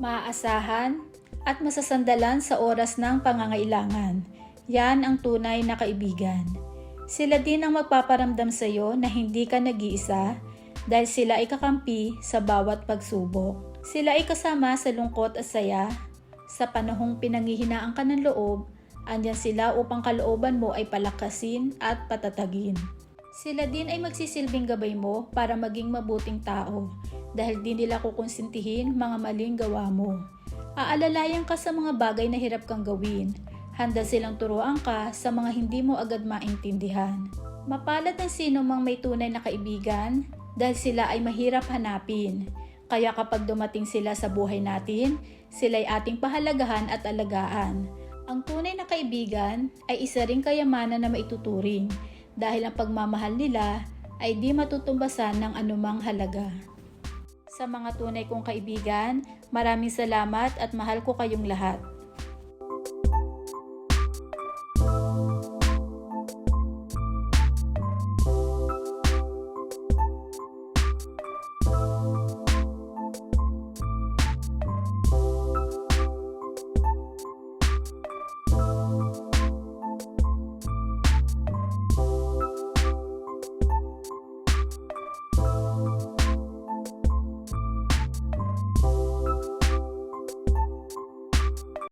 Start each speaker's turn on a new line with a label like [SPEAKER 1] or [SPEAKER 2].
[SPEAKER 1] maaasahan, at masasandalan sa oras ng pangangailangan. Yan ang tunay na kaibigan. Sila din ang magpaparamdam sa iyo na hindi ka nag-iisa dahil sila ay kakampi sa bawat pagsubok. Sila ay kasama sa lungkot at saya. Sa panahong pinanghihinaan ka ng loob, andyan sila upang kalooban mo ay palakasin at patatagin. Sila din ay magsisilbing gabay mo para maging mabuting tao dahil di nila kukonsintihin mga maling gawa mo. Aalalayan ka sa mga bagay na hirap kang gawin. Handa silang turuan ka sa mga hindi mo agad maintindihan. Mapalad ang sino mang may tunay na kaibigan dahil sila ay mahirap hanapin. Kaya kapag dumating sila sa buhay natin, sila ay ating pahalagahan at alagaan. Ang tunay na kaibigan ay isa ring kayamanan na maituturing dahil ang pagmamahal nila ay di matutumbasan ng anumang halaga. Sa mga tunay kong kaibigan, maraming salamat at mahal ko kayong lahat.